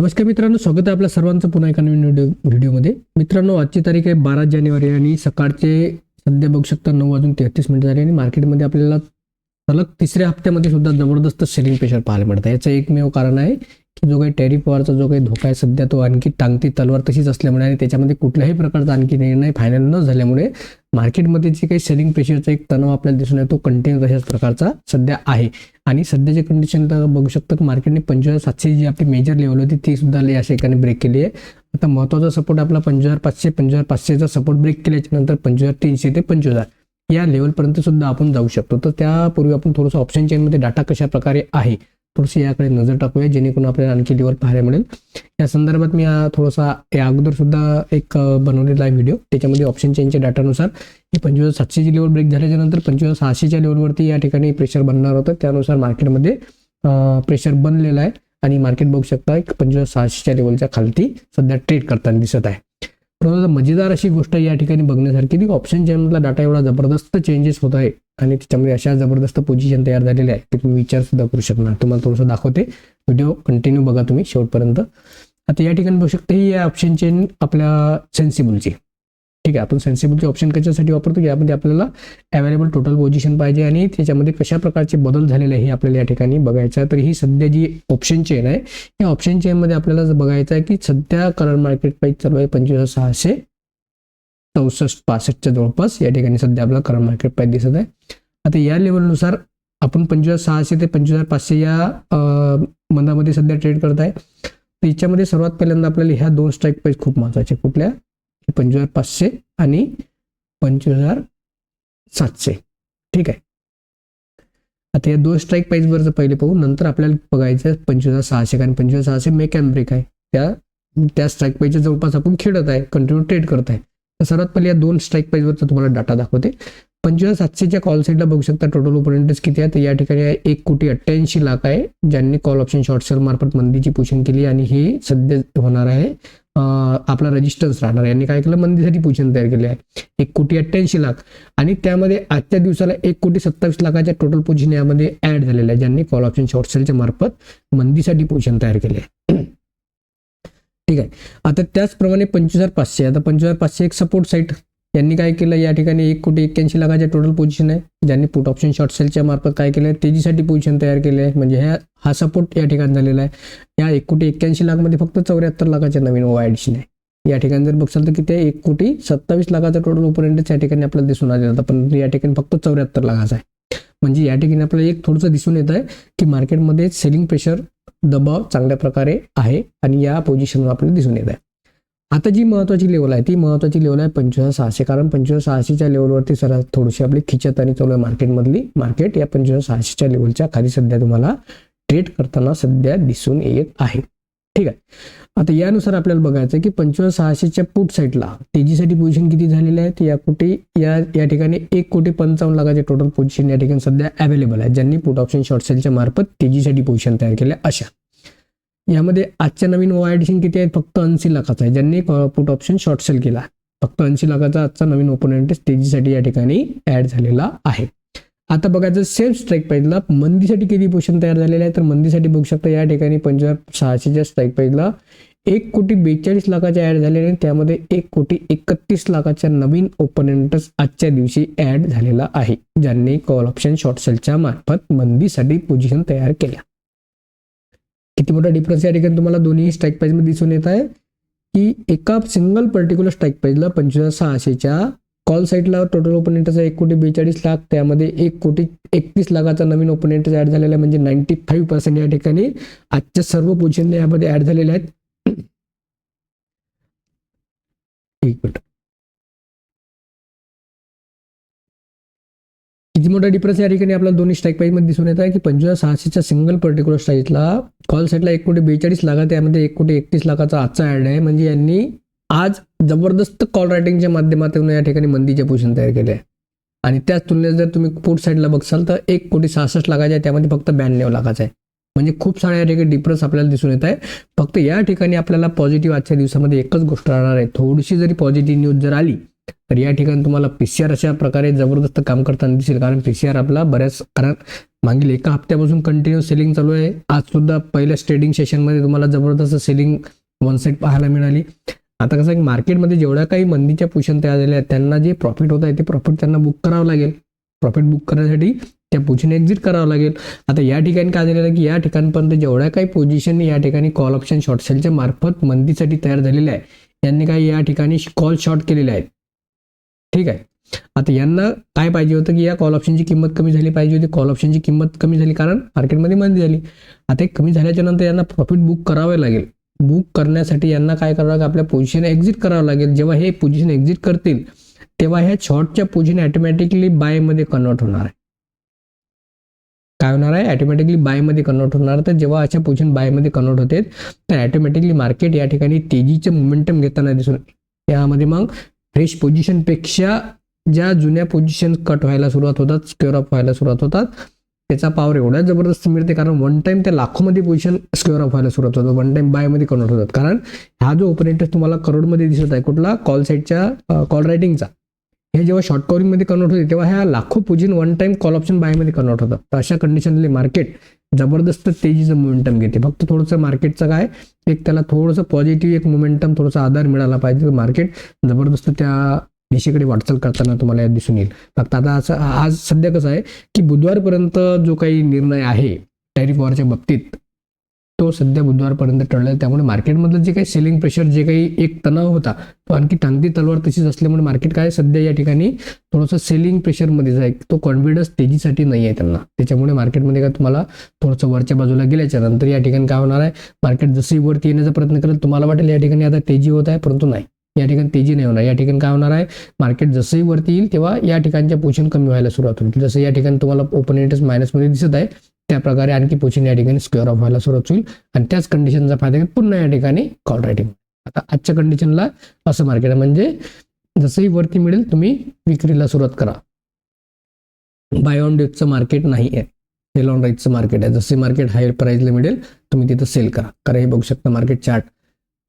नमस्कार मित्रांनो स्वागत आहे आपल्या सर्वांचं पुन्हा एका नवीन व्हिडिओ व्हिडिओमध्ये मित्रांनो आजची तारीख आहे बारा जानेवारी आणि सकाळचे सध्या बघू शकता नऊ वाजून तेहतीस मिनिटं झाली आणि मार्केटमध्ये आपल्याला सलग तिसऱ्या हप्त्यामध्ये सुद्धा जबरदस्त सेलिंग प्रेशर पाहायला मिळतं. याचं एकमेव कारण आहे जो काही टॅरिफ वॉरचा जो काही धोका आहे सध्या तो आणखी टांगती तलवार तशीच असल्यामुळे आणि त्याच्यामध्ये कुठल्याही प्रकारचा आणखी निर्णय फायनल न झाल्यामुळे मार्केटमध्ये जे काही सेलिंग प्रेशरचा एक तणाव आपल्याला दिसून येतो कंटिन्यू तशाच प्रकारचा सध्या आहे. आणि सध्याच्या कंडिशनला बघू शकतो की मार्केटने पंचवीस सातशे जी आपली मेजर लेवल होती ती सुद्धा या ठिकाणी ब्रेक केली आहे. आता महत्त्वाचा सपोर्ट आपला पंचवीस पाचशे पंचवीस पाचशेचा सपोर्ट ब्रेक केल्याच्यानंतर पंचवीस तीनशे ते पंचवीस या लेवलपर्यंत सुद्धा आपण जाऊ शकतो. तर त्यापूर्वी आपण थोडंसं ऑप्शन चेनमध्ये डाटा कशा प्रकारे आहे थोडीशी याकडे नजर टाकूया जेणेकरून आपल्याला आणखी लेवल पाहायला मिळेल. या संदर्भात मी थोडासा या अगोदर सुद्धा एक बनवलेला आहे व्हिडिओ त्याच्यामध्ये ऑप्शन चेनच्या डाटानुसार ही पंचवीस सातशेची लेवल ब्रेक झाल्याच्यानंतर पंचवीस सहाशेच्या लेवलवरती या ठिकाणी प्रेशर बनणार होतं. त्यानुसार मार्केटमध्ये प्रेशर बनलेलं आहे आणि मार्केट बघू शकता एक पंचवीस सहाशेच्या लेवलच्या खालती सध्या ट्रेड करताना दिसत आहे. परंतु मजेदार अशी गोष्ट या ठिकाणी बघण्यासारखी की ऑप्शन चॅनलला डाटा एवढा जबरदस्त चेंजेस होत आहे. आणि त्याच्यामध्ये अशा जबरदस्त पोझिशन तयार झालेले आहे की तुम्ही विचार सुद्धा करू शकणार. तुम्हाला थोडंसं दाखवते. व्हिडिओ कंटिन्यू बघा तुम्ही शेवटपर्यंत. आता या ठिकाणी बघू शकता ही ऑप्शन चेन आपल्या सेन्सिबलची ठीक आहे आपण सेन्सिबलचे ऑप्शन कशासाठी वापरतो? यामध्ये आपल्याला अवेलेबल टोटल पोझिशन पाहिजे आणि त्याच्यामध्ये कशा प्रकारचे बदल झालेले आहे हे आपल्याला या ठिकाणी बघायचं आहे. तर ही सध्या जी ऑप्शन चेन आहे या ऑप्शन चेनमध्ये आपल्याला बघायचं आहे की सध्या करंट मार्केट प्राईस चालू आहे पंचवीस सहाशे चौसष्ट पासष्टच्या जवळपास या ठिकाणी सध्या आपल्याला करंट मार्केट प्राईस दिसत आहे. आता या लेवलनुसार आपण पंचवीस सहाशे ते पंचवीस पाचशे या मंदामध्ये सध्या ट्रेड करत आहे. तर याच्यामध्ये सर्वात पहिल्यांदा आपल्याला ह्या दोन स्ट्राईक प्राईस खूप महत्त्वाचे कुठल्या? पंचवीस पाचशे आणि पंचवीस हजार सातशे. ठीक आहे. आता या दोन स्ट्राईक प्राईसवरचं पहिले पाहू नंतर आपल्याला बघायचं आहे पंचवीस हजार सहाशे कारण पंचवीस सहाशे मेक अँड ब्रेक आहे. त्या त्या स्ट्राईक प्राईसच्या जवळपास आपण खेळत आहे कंटिन्यू ट्रेड करत आहे. तर सर्वात पहिले या दोन स्ट्राईक प्राईजवरचा तुम्हाला डाटा दाखवते. पंचवीस सातशेच्या कॉल साईडला बघू शकता टोटल ओपोनेंट्स किती आहे तर या ठिकाणी एक कोटी अठ्ठ्याऐंशी लाख आहे ज्यांनी कॉल ऑप्शन शॉर्ट सेल मार्फत मंदीची पोषण केली आणि हे सध्या होणार आहे. आपला रजिस्टन्स राहणार आहे. यांनी काय केलं? मंदीसाठी पोषण तयार केले आहे. एक कोटी अठ्ठ्याऐंशी लाख. आणि त्यामध्ये आजच्या दिवसाला एक कोटी सत्तावीस लाखाच्या टोटल पोझिशन यामध्ये ऍड झालेल्या आहे ज्यांनी कॉल ऑप्शन शॉर्ट सेलच्या मार्फत मंदीसाठी पोझिशन तयार केले आहे. ठीक आहे. आता त्याचप्रमाणे पंचवीस हजार पाचशे. आता पंचवीस हजार पाचशे एक सपोर्ट साईट यांनी काय केलं? या ठिकाणी एक कोटी एक्क्याऐंशी लाखाच्या टोटल पोझिशन आहे. ज्यांनी पुट ऑप्शन शॉर्ट सेलच्या मार्फत काय केलं आहे तेजीसाठी पोझिशन तयार केले आहे म्हणजे ह्या हा सपोर्ट या ठिकाणी झालेला आहे. या एक कोटी एक्क्याऐंशी लाखमध्ये फक्त चौऱ्याहत्तर लाखाच्या नवीन ओ ॲडिशन आहे. या ठिकाणी जर बघसाल तर किती एक कोटी सत्तावीस लाखाचा टोटल ओपोनेंटच या ठिकाणी आपल्याला दिसून आलेला होता पण या ठिकाणी फक्त चौऱ्याहत्तर लाखाचा आहे. म्हणजे या ठिकाणी आपल्याला एक थोडंसं दिसून येत आहे की मार्केटमध्ये सेलिंग प्रेशर दबाव चांगल्या प्रकारे आहे आणि या पोझिशनवर आपल्याला दिसून येत आहे. आता जी महत्वाची लेवल आहे ती महत्वाची लेवल आहे पंचवीस सहाशे. कारण पंचवीस सहाशेच्या लेवलवरती सर थोडीशी आपली खिचत आणि चालू आहे मार्केटमधली मार्केट या पंचवीस सहाशेच्या लेवलच्या खाली सध्या तुम्हाला ट्रेड करताना सध्या दिसून येत आहे. ठीक आहे. आता यानुसार आपल्याला बघायचं आहे की पंचवीस सहाशेच्या पुट साईडला तेजीसाठी पोझिशन किती झालेले आहेत या कोटी या या ठिकाणी एक कोटी पंचावन्न लाखाचे टोटल पोझिशन या ठिकाणी सध्या अवेलेबल आहे. ज्यांनी पुट ऑप्शन शॉर्ट सेलच्या मार्फत तेजीसाठी पोझिशन तयार केल्या अशा. यामध्ये आजच्या नवीन ओ ॲडिशन किती आहेत? फक्त ऐंशी लाखाचा आहे. ज्यांनी पुट ऑप्शन शॉर्ट सेल केला फक्त ऐंशी लाखाचा आजचा नवीन ओपोनेंट तेजीसाठी या ठिकाणी ऍड झालेला आहे. आता बघायचं सेम स्ट्राईक प्राईजला मंदीसाठी किती पोषण तयार झालेले आहे तर मंदीसाठी बघू शकता या ठिकाणी पंचवीस सहाशेच्या स्ट्राईक प्राईजला एक कोटी बेचाळीस लाखाच्या ऍड झालेले आणि त्यामध्ये एक कोटी एकतीस लाखाच्या नवीन ओपनंटच आजच्या दिवशी ऍड झालेला आहे ज्यांनी कॉल ऑप्शन शॉर्ट सेलच्या मार्फत मंदीसाठी पोझिशन तयार केल्या. किती मोठा डिफरन्स या ठिकाणी तुम्हाला दोन्ही स्ट्राईक प्राईजमध्ये दिसून येत आहे की एका सिंगल पर्टिक्युलर स्ट्राईक प्राईजला पंचवीस सहाशेच्या कॉल साईटला टोटल ओपोनेंटचा एक कोटी बेचाळीस लाख त्यामध्ये एक कोटी एकतीस लाखाचा नवीन ओपोनेंट ऍड झालेला आहे. म्हणजे नाईन्टी फाईव्ह पर्सेंट या ठिकाणी आजच्या सर्व पोझिशन यामध्ये ऍड झालेले आहेत. एक मिनिट. किती मोठा डिफरन्स या ठिकाणी आपल्याला दोन्ही स्ट्राईक प्राईसमध्ये दिसून येत आहे की पंचवीस सहाशेच्या सिंगल पर्टिक्युलर स्ट्राईजला कॉल साईटला एक कोटी बेचाळीस लाख त्यामध्ये एक कोटी एकतीस लाखाचा आजचा ऍड आहे. म्हणजे यांनी आज जबरदस्त कॉल रायटिंगच्या माध्यमातून या ठिकाणी मंदीचे पोझिशन तयार केले आहे आणि त्याच तुलनेत जर तुम्ही पोर्ट साईडला बघसाल तर एक कोटी सहासष्ट लाखाचे आहे त्यामध्ये फक्त ब्याण्णव लाखाचा आहे. म्हणजे खूप साऱ्या या ठिकाणी डिफरन्स आपल्याला दिसून येत आहे. फक्त या ठिकाणी आपल्याला पॉझिटिव्ह आजच्या दिवसामध्ये एकच गोष्ट राहणार आहे. थोडीशी जरी पॉझिटिव्ह न्यूज जर आली तर या ठिकाणी तुम्हाला पी सी आर अशा प्रकारे जबरदस्त काम करताना दिसेल. कारण पी सी आर आपला बऱ्याच कारण मागील एका हप्त्यापासून कंटिन्यू सेलिंग चालू आहे. आज सुद्धा पहिल्या ट्रेडिंग सेशनमध्ये तुम्हाला जबरदस्त सेलिंग वन साईड पाहायला मिळाली. आता कसं आहे मार्केटमध्ये जेवढ्या काही मंदीच्या पोझिशन तयार झाल्या आहेत त्यांना जे प्रॉफिट होत आहे ते प्रॉफिट त्यांना बुक करावं लागेल. प्रॉफिट बुक करण्यासाठी त्या पोझिशन एक्झिट करावं लागेल. आता या ठिकाणी काय झालेलं आहे की या ठिकाणपर्यंत जेवढ्या काही पोझिशन या ठिकाणी कॉल ऑप्शन शॉर्ट सेलच्या मार्फत मंदीसाठी तयार झालेल्या आहे यांनी काही या ठिकाणी कॉल शॉर्ट केलेले आहेत. ठीक आहे. आता यांना काय पाहिजे होतं की या कॉल ऑप्शनची किंमत कमी झाली पाहिजे होती. कॉल ऑप्शनची किंमत कमी झाली कारण मार्केटमध्ये मंदी झाली. आता एक कमी झाल्याच्यानंतर यांना प्रॉफिट बुक करावे लागेल. बुक करण्यासाठी यांना काय करावं लागेल? आपल्या पोझिशन एक्झिट करावं लागेल. जेव्हा हे पोझिशन एक्झिट करतील तेव्हा ह्या शॉर्टच्या पोझिशन ॲटोमॅटिकली बायमध्ये कन्वर्ट होणार आहे. काय होणार आहे? ॲटोमॅटिकली बायमध्ये कन्वर्ट होणार तर जेव्हा अशा पोझिशन बायमध्ये कन्वर्ट होते तर ॲटोमॅटिकली मार्केट या ठिकाणी तेजीचं मोमेंटम घेताना दिसून यामध्ये मग फ्रेश पोझिशनपेक्षा ज्या जुन्या पोझिशन कट व्हायला सुरुवात होतात स्क्वेअर ऑफ व्हायला सुरुवात होतात त्याचा पावर एवढा जबरदस्त मिळते कारण वन टाइम त्या लाखोमध्ये पोझिशन स्क्वेअर ऑफ व्हायला सुरुवात होतात वन टाइम बायमध्ये कन्वर्ट होतात. कारण हा जो ओपरेटर तुम्हाला करोडमध्ये दिसत आहे कुठला? कॉल साईडच्या कॉल रायटिंगचा हे जेव्हा शॉर्ट कवरिंगमध्ये कन्वर्ट होते तेव्हा ह्या लाखो position one time call option बायमध्ये convert होतात. तर अशा कंडिशनले मार्केट जबरदस्त तेजीचं मोमेंटम घेते. फक्त थोडंसं मार्केटचं काय? एक त्याला थोडंसं पॉझिटिव्ह एक मोमेंटम थोडासा आधार मिळाला पाहिजे. मार्केट जबरदस्त त्या दिशेकडे वाटचाल करताना तुम्हाला यात दिसून येईल. फक्त आता असं आज सध्या कसं आहे की बुधवारपर्यंत जो काही निर्णय आहे टॅरिफ वॉरच्या बाबतीत तो सध्या बुधवारपर्यंत टळला त्यामुळे मार्केटमधलं जे काही सेलिंग प्रेशर जे काही एक तणाव होता तो आणखी टांगती तलवार तशीच असल्यामुळे मार्केट काय सध्या या ठिकाणी थोडंसं सेलिंग प्रेशरमध्येच आहे तो कॉन्फिडन्स तेजीसाठी नाही आहे त्यांना. त्याच्यामुळे मार्केटमध्ये काय तुम्हाला थोडंसं वरच्या बाजूला गेल्याच्यानंतर या ठिकाणी काय होणार आहे? मार्केट जसंही वरती येण्याचा प्रयत्न करेल तुम्हाला वाटेल या ठिकाणी आता तेजी होत आहे परंतु नाही. या ठिकाणी तेजी नाही होणार. या ठिकाणी काय होणार आहे? मार्केट जसंही वरती येईल तेव्हा या ठिकाणच्या पोझिशन कमी व्हायला सुरुवात होईल. जसं या ठिकाणी तुम्हाला ओपन इंटरेस्ट मायनसमध्ये दिसत आहे त्या प्रकारे आणखी पोझिशन या ठिकाणी स्क्वेअर ऑफ व्हायला सुरुवात होईल. आणि त्याच कंडिशनचा फायदा घेत पुन्हा या ठिकाणी कॉल रायटिंग आता आजच्या कंडिशनला असं मार्केट आहे. म्हणजे जसंही वरती मिळेल तुम्ही विक्रीला सुरुवात करा. बाय ऑन डेटचं मार्केट नाही आहे सेल ऑन राईटचं मार्केट आहे. जसे मार्केट हायर प्राईजला मिळेल तुम्ही तिथं सेल करा. कारण हे बघू शकता मार्केट चार्ट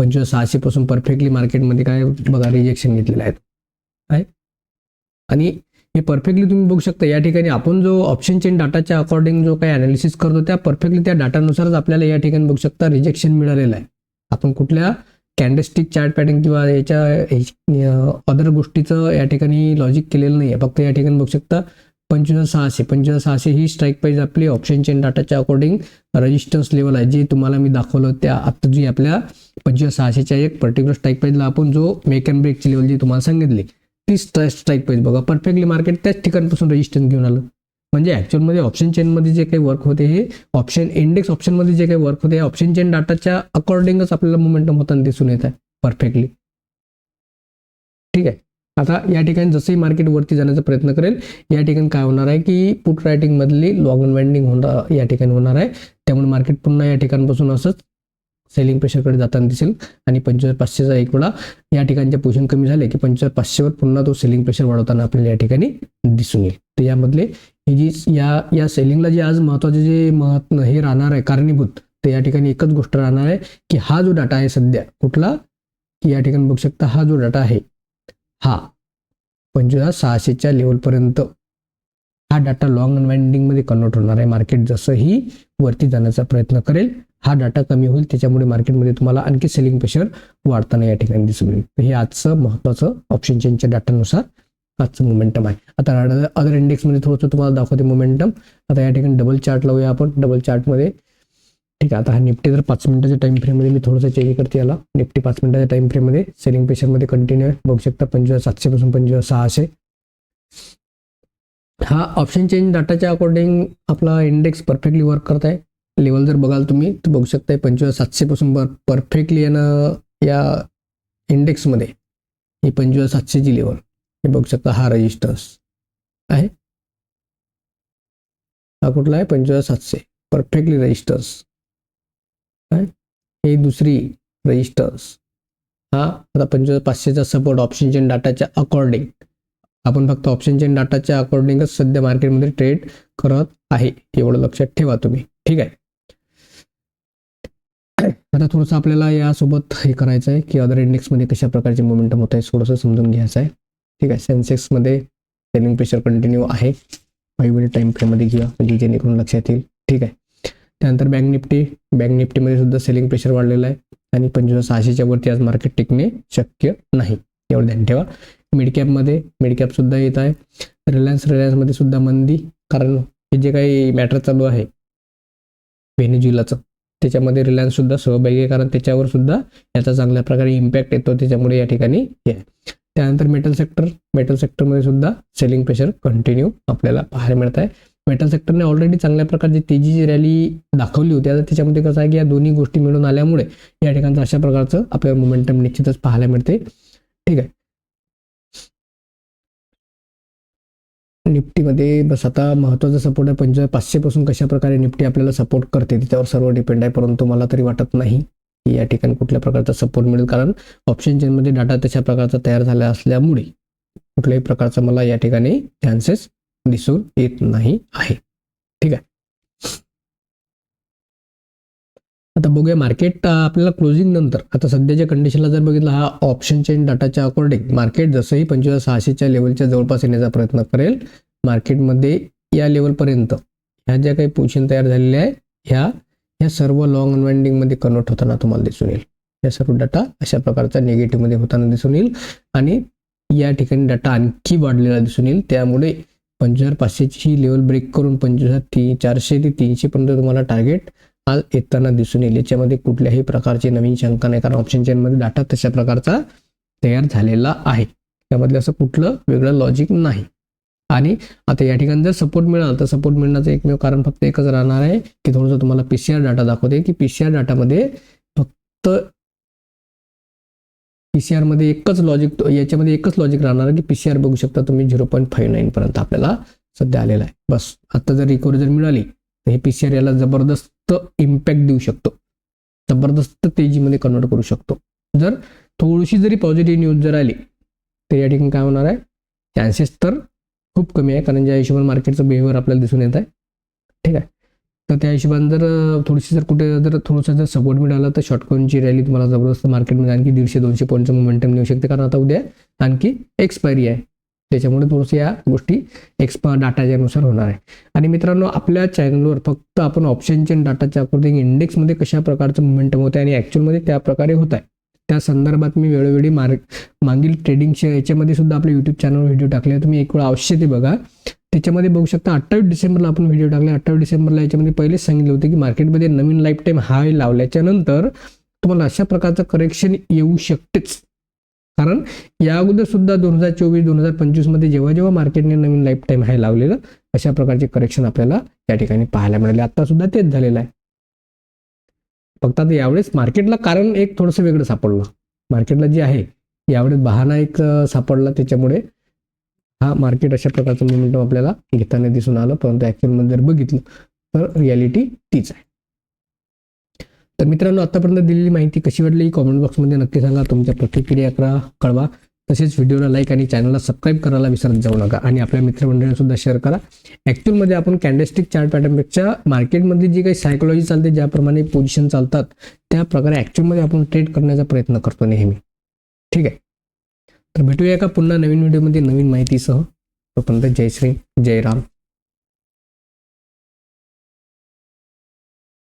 पंचवीस सहाशे पासून परफेक्टली मार्केटमध्ये काय बघा रिजेक्शन घेतलेलं आहे आहे? आणि हे परफेक्टली तुम्ही बघू शकता या ठिकाणी आपण जो ऑप्शन चेन डाटाच्या अकॉर्डिंग जो काही अनालिसिस करतो त्या परफेक्टली त्या डाटानुसारच आपल्याला या ठिकाणी बघू शकता रिजेक्शन मिळालेलं आहे. आपण कुठल्या कॅन्डलस्टिक चार्ट पॅटर्न किंवा याच्या अदर गोष्टीचं या ठिकाणी लॉजिक केलेलं नाही आहे फक्त या ठिकाणी बघू शकता पंचवीस सहाशे पंचवीस सहाशे ही स्ट्राईक प्राईज आपली ऑप्शन चेन डाटाच्या अकॉर्डिंग रजिस्टन्स लेवल आहे जे तुम्हाला मी दाखवलं त्या आता जी आपल्या पंचवीस सहाशेच्या एक पर्टिक्युलर स्ट्राईक प्राईजला आपण जो मेक अँड ब्रेकची लेवल जी तुम्हाला सांगितली ती स्ट्राईक प्राईज बघा. परफेक्टली मार्केट त्याच ठिकाणपासून रेजिस्टन्स घेऊन आलं. म्हणजे ॲक्च्युअलमध्ये ऑप्शन चेनमध्ये जे काही वर्क होते हे ऑप्शन इंडेक्स ऑप्शनमध्ये जे काही वर्क होते हे ऑप्शन चेन डाटाच्या अकॉर्डिंगच आपल्याला मोमेंटम होताना दिसून येत आहे. परफेक्टली ठीक आहे. आता या ठिकाणी जसंही मार्केट वरती जाण्याचा प्रयत्न करेल या ठिकाणी काय होणार आहे की पुट रायटिंग मधली लॉंग वेंडिंग होणार या ठिकाणी होणार आहे. त्यामुळे मार्केट पुन्हा या ठिकाणपासून असंच सेलिंग प्रेशरकडे जाताना दिसेल. आणि पंचवीस पाचशेचा एक वेळा या ठिकाणचे पोझिशन कमी झाले की पंचवीस पाचशेवर पुन्हा तो सेलिंग प्रेशर वाढवताना आपल्याला या ठिकाणी दिसून येईल. तर यामधले ही जी या या सेलिंगला जे आज महत्त्वाचे जे महत्त्व हे राहणार आहे कारणीभूत तर या ठिकाणी एकच गोष्ट राहणार आहे की हा जो डाटा आहे सध्या कुठला? की या ठिकाणी बघू शकता हा जो डाटा आहे हा पंचवीस सहाशेच्या लेवलपर्यंत हा डाटा लॉंग अनवाइंडिंगमध्ये कन्वर्ट होणार आहे. मार्केट जसंही वरती जाण्याचा प्रयत्न करेल हा डाटा कमी होईल त्याच्यामुळे मार्केटमध्ये तुम्हाला आणखी सेलिंग प्रेशर वाढताना या ठिकाणी दिसून येईल. हे आजचं महत्त्वाचं ऑप्शन चेनच्या डाटानुसार आजचं मोमेंटम आहे. आता अदर इंडेक्समध्ये थोडंसं तुम्हाला दाखवते मोमेंटम आता या ठिकाणी डबल चार्ट लावूया आपण. डबल चार्टमध्ये ठीक आहे आता हा निफ्टी जर पाच मिनिटाच्या टाइम फ्रेममध्ये मी थोडंसं चेंज करते याला. निफ्टी पाच मिनिटाच्या टाइम फ्रेममध्ये सेलिंग प्रेशरमध्ये कंटिन्यू आहे. बघू शकता पंचवीस सातशेपासून पंचवीस सहाशे हा ऑप्शन चेंज डाटाच्या अकॉर्डिंग आपला इंडेक्स परफेक्टली वर्क करत आहे. लेवल जर बघाल तुम्ही तर बघू शकता पंचवीस सातशे पासून परफेक्टली यानं या इंडेक्समध्ये ही पंचवीस सातशेची लेवल हे बघू शकता हा रजिस्टर्स आहे. हा कुठला आहे? पंचवीस सातशे परफेक्टली रजिस्टर्स हे दुसरी रजिस्टर्स हा आता पंचवीस पाचशेचा सपोर्ट ऑप्शन चेन डाटाच्या अकॉर्डिंग आपण फक्त ऑप्शन चेन डाटाच्या अकॉर्डिंगच सध्या मार्केटमध्ये ट्रेड करत आहे. एवढं लक्षात ठेवा तुम्ही. ठीक आहे? आता थोडंसं आपल्याला यासोबत हे करायचं आहे की अदर इंडेक्समध्ये कशा प्रकारचे मोमेंटम होत आहे थोडंसं समजून घ्यायचं आहे ठीक आहे सेन्सेक्समध्ये सेलिंग प्रेशर कंटिन्यू आहे. फाईव्ह मिनिट टाइम फ्रेममध्ये घ्या म्हणजे जेणेकरून लक्षात येईल. ठीक आहे. त्यानंतर बँक निफ्टी बँक निफ्टीमध्ये सुद्धा सेलिंग प्रेशर वाढलेलं आहे आणि पंचवीस सहाशेच्या वरती आज मार्केट टिकणे शक्य नाही. एवढं ध्यान ठेवा. मिड कॅपमध्ये मिड सुद्धा येत आहे. रिलायन्स रिलायन्समध्ये सुद्धा मंदी कारण हे जे काही मॅटर चालू आहे व्हेनेज्युलाचं त्याच्यामध्ये रिलायन्स सुद्धा सहभागी आहे कारण त्याच्यावर सुद्धा याचा चांगल्या प्रकारे इम्पॅक्ट येतो त्याच्यामुळे या ठिकाणी हे त्यानंतर मेटल सेक्टर मेटल सेक्टरमध्ये सुद्धा सेलिंग प्रेशर कंटिन्यू आपल्याला पाहायला मिळत आहे. मेटल सेक्टरने ऑलरेडी चांगल्या प्रकारची तेजीची रॅली दाखवली होती. आता त्याच्यामध्ये कसं आहे की या दोन्ही गोष्टी मिळून आल्यामुळे या ठिकाणचं अशा प्रकारचं आपल्याला मोमेंटम निश्चितच पाहायला मिळते. ठीक आहे. निफ्टीमध्ये बस आता महत्त्वाचा सपोर्ट आहे. पंच पाचशेपासून कशा प्रकारे निफ्टी आपल्याला सपोर्ट करते त्याच्यावर सर्व डिपेंड आहे. परंतु मला तरी वाटत नाही की या ठिकाणी कुठल्या प्रकारचा सपोर्ट मिळेल. कारण ऑप्शन चेनमध्ये डाटा तशा प्रकारचा तयार झाला असल्यामुळे कुठल्याही प्रकारचा मला या ठिकाणी चान्सेस दिसून येत नाही आहे. ठीक आहे. आता बघूया मार्केट आपल्याला क्लोजिंग नंतर. आता सध्याच्या कंडिशनला जर बघितलं हा ऑप्शन चेन डाटाच्या अकॉर्डिंग मार्केट जसंही पंचवीस सहाशेच्या लेवलच्या जवळपास येण्याचा प्रयत्न करेल मार्केटमध्ये या लेवलपर्यंत ह्या ज्या काही पोझिशन तयार झालेल्या आहे ह्या ह्या सर्व लॉंग अनवाइंडिंगमध्ये कन्वर्ट होताना तुम्हाला दिसून येईल. या सर्व डाटा अशा प्रकारचा निगेटिव्हमध्ये होताना दिसून येईल आणि या ठिकाणी डाटा आणखी वाढलेला दिसून येईल. त्यामुळे पंचवीस पाचशेची ही लेवल ब्रेक करून पंचवीस ती चारशे ते तीनशेपर्यंत तुम्हाला टार्गेट आज येताना दिसून येईल. याच्यामध्ये कुठल्याही प्रकारची नवीन शंका नाही. कारण ऑप्शन चेनमध्ये डाटा तशा प्रकारचा तयार झालेला आहे. त्यामधलं असं कुठलं वेगळं लॉजिक नाही. आणि आता या ठिकाणी जर सपोर्ट मिळाला तर सपोर्ट मिळण्याचं एकमेव कारण फक्त एकच राहणार आहे की थोडंसं तुम्हाला पीसीआर डाटा दाखवते की पीसीआर डाटामध्ये फक्त पीसीआरमध्ये एकच लॉजिक याच्यामध्ये एकच लॉजिक राहणार की पीसीआर बघू शकता तुम्ही झिरो पॉईंट फाईव्ह नाईन पर्यंत आपल्याला सध्या आलेला आहे. बस. आता जर रिकव्हरी जर मिळाली तर हे पीसीआर आर याला जबरदस्त इम्पॅक्ट देऊ शकतो. जबरदस्त तेजीमध्ये कन्वर्ट करू शकतो. जर थोडीशी जरी पॉझिटिव्ह न्यूज जर आली तर या ठिकाणी काय होणार आहे? चान्सेस तर खूप कमी आहे कारण ज्या हिशोबाने मार्केटचं बिहेवियर आपल्याला दिसून येत आहे ठीक आहे? तर त्या हिशोबाने जर थोडीशी जर कुठे जर थोडंसं जर सपोर्ट मिळाला तर शॉर्टकॉनची रॅली तुम्हाला जबरदस्त मार्केटमध्ये आणखी दीडशे दोनशे पॉईंटचं मोमेंटम नेऊ शकते. कारण आता उद्या आणखी एक्सपायरी आहे. त्याच्यामुळे थोडंसं या गोष्टी एक्सपा डाटाच्यानुसार होणार आहे. आणि मित्रांनो आपल्या चॅनलवर फक्त आपण ऑप्शनचे डाटाच्या अकॉर्डिंग इंडेक्समध्ये कशा प्रकारचं मोमेंटम होतं आणि ॲक्च्युअलमध्ये त्या प्रकारे होत आहे त्या संदर्भात मी वेळोवेळी मार्ग मागील ट्रेडिंगच्या याच्यामध्ये सुद्धा आपल्या यूट्यूब चॅनलवर व्हिडिओ टाकले तुम्ही एक वेळा अवश्य ते बघा. त्याच्यामध्ये बघू शकता अठ्ठावीस डिसेंबरला आपण व्हिडिओ टाकले. अठ्ठावीस डिसेंबरला याच्यामध्ये पहिलेच सांगितलं होतं की मार्केटमध्ये नवीन लाईफ टाईम हाय लावल्याच्या नंतर तुम्हाला अशा प्रकारचं करेक्शन येऊ शकतेच. कारण या अगोदर सुद्धा दोन हजार चोवीस दोन हजार पंचवीसमध्ये जेव्हा जेव्हा मार्केटने नवीन लाईफ टाईम हाय लावलेलं अशा प्रकारचे करेक्शन आपल्याला या ठिकाणी पाहायला मिळाले. आता सुद्धा तेच झालेलं आहे. फक्त आता यावेळेस मार्केटला कारण एक थोडंसं वेगळं सापडलं. मार्केटला जे आहे यावेळेस बहाना एक सापडला त्याच्यामुळे हा मार्केट अशा प्रकारचं मोमेंटम आपल्याला घेताना दिसून आलं परंतु ॲक्च्युअलमध्ये जर बघितलं तर रियालिटी तीच आहे. तर मित्रांनो आतापर्यंत दिलेली माहिती कशी वाटली कॉमेंट बॉक्समध्ये नक्की सांगा. तुमच्या प्रतिक्रिया करा कळवा. तसेच व्हिडिओला लाईक आणि चॅनलला सबस्क्राईब करायला विसरत जाऊ नका. आणि आपल्या मित्रमंडळींसुद्धा शेअर करा. ॲक्च्युअलमध्ये आपण कॅन्डलस्टिक चार्ट पॅटर्नपेक्षा मार्केटमध्ये जी काही सायकोलॉजी चालते ज्याप्रमाणे पोझिशन चालतात त्या प्रकारे ॲक्च्युअलमध्ये आपण ट्रेड करण्याचा प्रयत्न करतो नेहमी. ठीक आहे? तर भेटूया का पुन्हा नवीन व्हिडिओमध्ये नवीन माहितीसह. तोपर्यंत जय श्री जय राम.